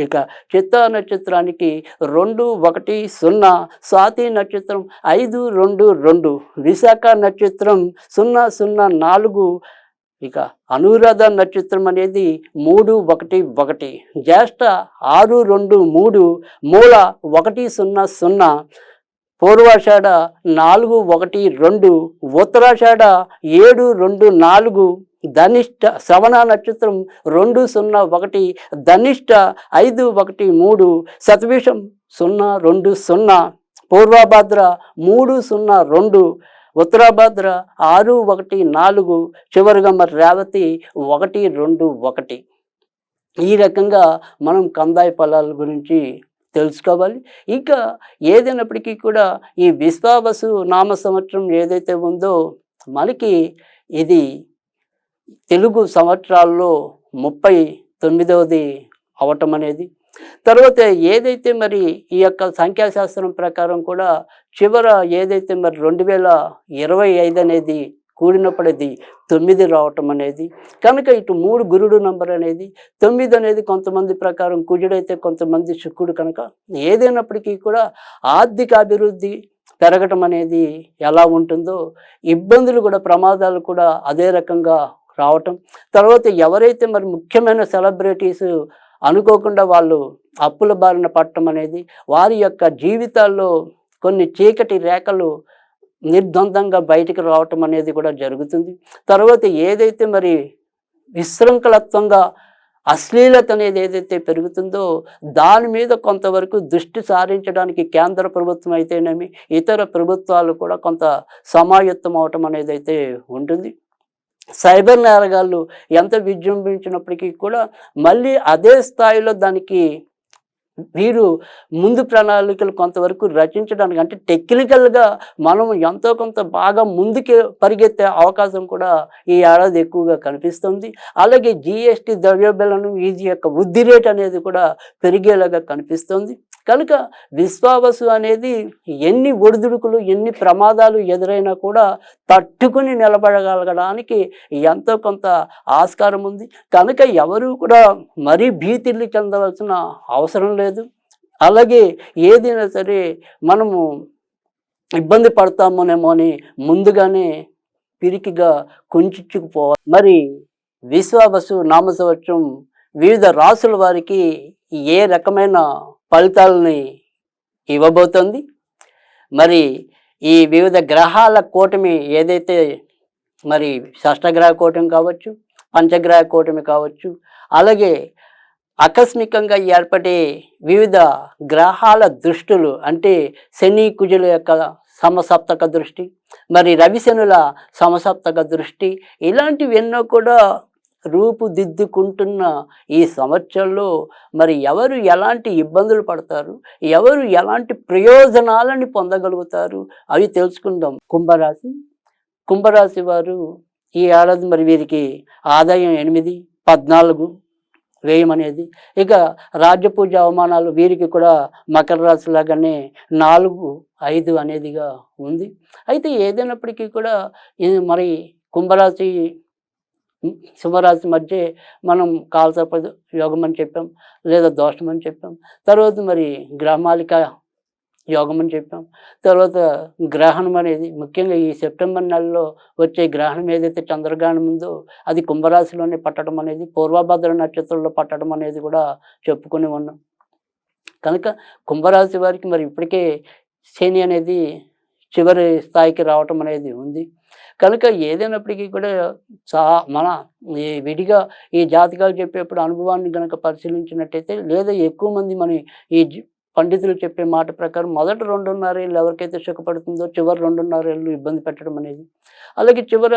ఇక చిత్త నక్షత్రానికి రెండు ఒకటి సున్నా స్వాతి నక్షత్రం ఐదు రెండు రెండు విశాఖ నక్షత్రం సున్నా సున్నా నాలుగు ఇక అనురాధ నక్షత్రం అనేది మూడు ఒకటి ఒకటి జ్యేష్ఠ ఆరు రెండు మూడు మూల ఒకటి సున్నా సున్నా పూర్వాషాఢ నాలుగు ఒకటి రెండు ఉత్తరాషాఢ ఏడు రెండు నాలుగు ధనిష్ట శ్రవణ నక్షత్రం రెండు సున్నా ఒకటి ధనిష్ట ఐదు ఒకటి మూడు శతవిషం సున్నా రెండు సున్నా పూర్వభద్ర మూడు సున్నా రెండు ఉత్తరాభద్ర ఆరు ఒకటి నాలుగు చివరిగా మరి రేవతి ఒకటి రెండు ఒకటి. ఈ రకంగా మనం కందాయ ఫలాల గురించి తెలుసుకోవాలి. ఇంకా ఏదైనప్పటికీ కూడా ఈ విశ్వావసు నామ సంవత్సరం ఏదైతే ఉందో మనకి ఇది తెలుగు సంవత్సరాల్లో ముప్పై తొమ్మిదవది అవటం అనేది. తర్వాత ఏదైతే మరి ఈ యొక్క సంఖ్యాశాస్త్రం ప్రకారం కూడా చివర ఏదైతే మరి రెండు వేల ఇరవై ఐదు అనేది కూడినప్పుడు అది తొమ్మిది రావటం అనేది. కనుక ఇటు మూడు గురుడు నంబర్ అనేది తొమ్మిది అనేది కొంతమంది ప్రకారం కుజుడైతే కొంతమంది శుక్రుడు కనుక ఏదైనప్పటికీ కూడా ఆర్థిక అభివృద్ధి పెరగటం అనేది ఎలా ఉంటుందో ఇబ్బందులు కూడా ప్రమాదాలు కూడా అదే రకంగా రావటం. తర్వాత ఎవరైతే మరి ముఖ్యమైన సెలబ్రిటీస్ అనుకోకుండా వాళ్ళు అప్పుల బారిన పట్టడం అనేది వారి యొక్క జీవితాల్లో కొన్ని చీకటి రేఖలు నిర్ద్వందంగా బయటికి రావటం అనేది కూడా జరుగుతుంది. తర్వాత ఏదైతే మరి విశృంఖలత్వంగా అశ్లీలత అనేది ఏదైతే పెరుగుతుందో దాని మీద కొంతవరకు దృష్టి సారించడానికి కేంద్ర ప్రభుత్వం అయితేనేమి ఇతర ప్రభుత్వాలు కూడా కొంత సమాయత్తం అవటం అనేది అయితే ఉంటుంది. సైబర్ నేరగాళ్ళు ఎంత విజృంభించినప్పటికీ కూడా మళ్ళీ అదే స్థాయిలో దానికి వీరు ముందు ప్రణాళికలు కొంతవరకు రచించడానికి అంటే టెక్నికల్గా మనం ఎంతో కొంత బాగా ముందుకి పరిగెత్తే అవకాశం కూడా ఈ ఏడాది ఎక్కువగా కనిపిస్తుంది. అలాగే జిఎస్టి ద్రవ్యోల్బణం ఇది యొక్క వృద్ధి రేట్ అనేది కూడా పెరిగేలాగా కనిపిస్తుంది. కనుక విశ్వావసు అనేది ఎన్ని ఒడిదుడుకులు ఎన్ని ప్రమాదాలు ఎదురైనా కూడా తట్టుకుని నిలబడగలగడానికి ఎంతో కొంత ఆస్కారం ఉంది. కనుక ఎవరు కూడా మరీ భీతిల్లి చెందవలసిన అవసరం లేదు. అలాగే ఏదైనా సరే మనము ఇబ్బంది పడతామోనేమో అని ముందుగానే పిరికిగా కుంచుకుపోవాలి. మరి విశ్వావసు నామ సంవత్సరం వివిధ రాసుల వారికి ఏ రకమైన ఫలితాలని ఇవ్వబోతోంది. మరి ఈ వివిధ గ్రహాల కూటమి ఏదైతే మరి షష్టగ్రహ కూటమి కావచ్చు పంచగ్రహ కూటమి కావచ్చు అలాగే ఆకస్మికంగా ఏర్పడే వివిధ గ్రహాల దృష్టులు అంటే శని కుజుల యొక్క సమసప్తక దృష్టి మరి రవిశనుల సమసప్తక దృష్టి ఇలాంటివి ఎన్నో కూడా రూపుదిద్దుకుంటున్న ఈ సంవత్సరంలో మరి ఎవరు ఎలాంటి ఇబ్బందులు పడతారు? ఎవరు ఎలాంటి ప్రయోజనాలని పొందగలుగుతారు? అవి తెలుసుకుందాం. కుంభరాశి. కుంభరాశి వారు ఈ ఏడాది మరి వీరికి ఆదాయం ఎనిమిది పద్నాలుగు వ్యయం అనేది. ఇక రాజ్యపూజ అవమానాలు వీరికి కూడా మకర రాశి లాగానే నాలుగు ఐదు అనేదిగా ఉంది. అయితే ఏదైనప్పటికీ కూడా మరి కుంభరాశి సింహరాశి మధ్య మనం కాలసర్ప యోగం అని చెప్పాం లేదా దోషం అని చెప్పాం. తర్వాత మరి గ్రహమాలిక యోగం అని చెప్పాం. తర్వాత గ్రహణం అనేది ముఖ్యంగా ఈ సెప్టెంబర్ నెలలో వచ్చే గ్రహణం ఏదైతే చంద్రగ్రహణం ఉందో అది కుంభరాశిలోనే పట్టడం అనేది పూర్వభద్ర నక్షత్రంలో పట్టడం అనేది కూడా చెప్పుకొని ఉన్నాం. కనుక కుంభరాశి వారికి మరి ఇప్పటికే శని అనేది చివరి స్థాయికి రావటం అనేది ఉంది. కనుక ఏదైనప్పటికీ కూడా చా మన ఈ విడిగా ఈ జాతకాలు చెప్పేప్పుడు అనుభవాన్ని కనుక పరిశీలించినట్టయితే లేదా ఎక్కువ మంది మన ఈ పండితులు చెప్పే మాట ప్రకారం మొదట రెండున్నర ఏళ్ళు ఎవరికైతే సుఖపడుతుందో చివరి రెండున్నర ఏళ్ళు ఇబ్బంది పెట్టడం అనేది. అలాగే చివర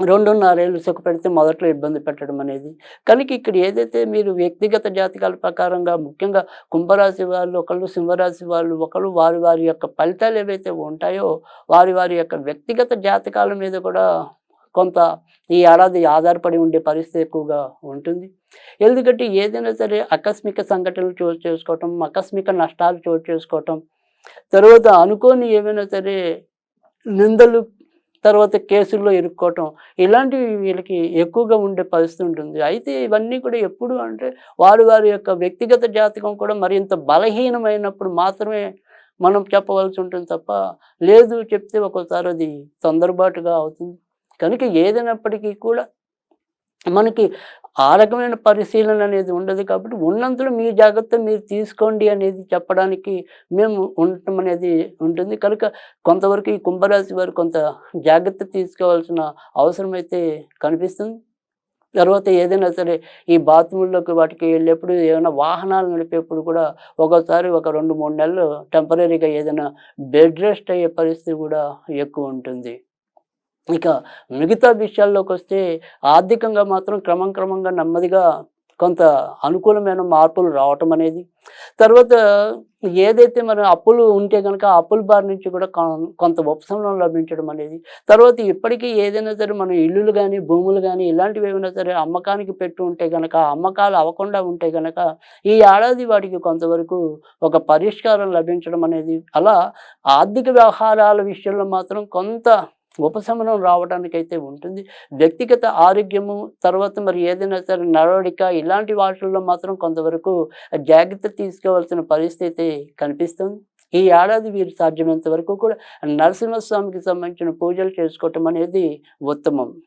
రెండున్నర ఏళ్ళు సుఖపెడితే మొదట్లో ఇబ్బంది పెట్టడం అనేది. కనుక ఇక్కడ ఏదైతే మీరు వ్యక్తిగత జాతకాల ప్రకారంగా ముఖ్యంగా కుంభరాశి వాళ్ళు ఒకళ్ళు సింహరాశి వాళ్ళు ఒకళ్ళు వారి వారి యొక్క ఫలితాలు ఏవైతే ఉంటాయో వారి వారి యొక్క వ్యక్తిగత జాతకాల మీద కూడా కొంత ఈ ఏడాది ఆధారపడి ఉండే పరిస్థితి ఎక్కువగా ఉంటుంది. ఎందుకంటే ఏదైనా సరే ఆకస్మిక సంఘటనలు చోటు చేసుకోవటం ఆకస్మిక నష్టాలు చోటు చేసుకోవటం తర్వాత అనుకోని ఏమైనా సరే నిందలు తర్వాత కేసుల్లో ఇరుక్కోవటం ఇలాంటివి వీళ్ళకి ఎక్కువగా ఉండే పరిస్థితి ఉంటుంది. అయితే ఇవన్నీ కూడా ఎప్పుడు అంటే వారి వారి యొక్క వ్యక్తిగత జాతకం కూడా మరింత బలహీనమైనప్పుడు మాత్రమే మనం చెప్పవలసి ఉంటుంది తప్ప లేదు చెప్తే ఒక్కోసారి అది తొందరబాటుగా అవుతుంది. కనుక ఏదైనప్పటికీ కూడా మనకి ఆ రకమైన పరిశీలన అనేది ఉండదు కాబట్టి ఉన్నంతలో మీ జాగ్రత్త మీరు తీసుకోండి అనేది చెప్పడానికి మేము ఉండటం అనేది ఉంటుంది. కనుక కొంతవరకు ఈ కుంభరాశి వారు కొంత జాగ్రత్త తీసుకోవాల్సిన అవసరం అయితే కనిపిస్తుంది. తర్వాత ఏదైనా సరే ఈ బాత్రూంలోకి వాటికి వెళ్ళేప్పుడు ఏమైనా వాహనాలు నడిపేప్పుడు కూడా ఒక్కోసారి ఒక రెండు మూడు నెలలు టెంపరీగా ఏదైనా బెడ్ రెస్ట్ అయ్యే పరిస్థితి కూడా ఎక్కువ ఉంటుంది. ఇక మిగతా విషయాల్లోకి వస్తే ఆర్థికంగా మాత్రం క్రమం క్రమంగా నెమ్మదిగా కొంత అనుకూలమైన మార్పులు రావటం అనేది. తర్వాత ఏదైతే మన అప్పులు ఉంటే కనుక ఆ అప్పుల బారి నుంచి కూడా కొం- కొంత ఉపశమనం లభించడం అనేది. తర్వాత ఇప్పటికీ ఏదైనా సరే మన ఇల్లులు కానీ భూములు కానీ ఇలాంటివి ఏమైనా సరే అమ్మకానికి పెట్టి ఉంటే కనుక అమ్మకాలు అవ్వకుండా ఉంటే కనుక ఈ ఏడాది వాటికి కొంతవరకు ఒక పరిష్కారం లభించడం అనేది. అలా ఆర్థిక వ్యవహారాల విషయంలో మాత్రం కొంత ఉపశమనం రావడానికైతే ఉంటుంది. వ్యక్తిగత ఆరోగ్యము తర్వాత మరి ఏదైనా సరే నడవడిక ఇలాంటి వాటిల్లో మాత్రం కొంతవరకు జాగ్రత్త తీసుకోవాల్సిన పరిస్థితి కనిపిస్తుంది. ఈ ఏడాది వీరు సాధ్యమైనంత వరకు కూడా నరసింహస్వామికి సంబంధించిన పూజలు చేసుకోవటం అనేది ఉత్తమం.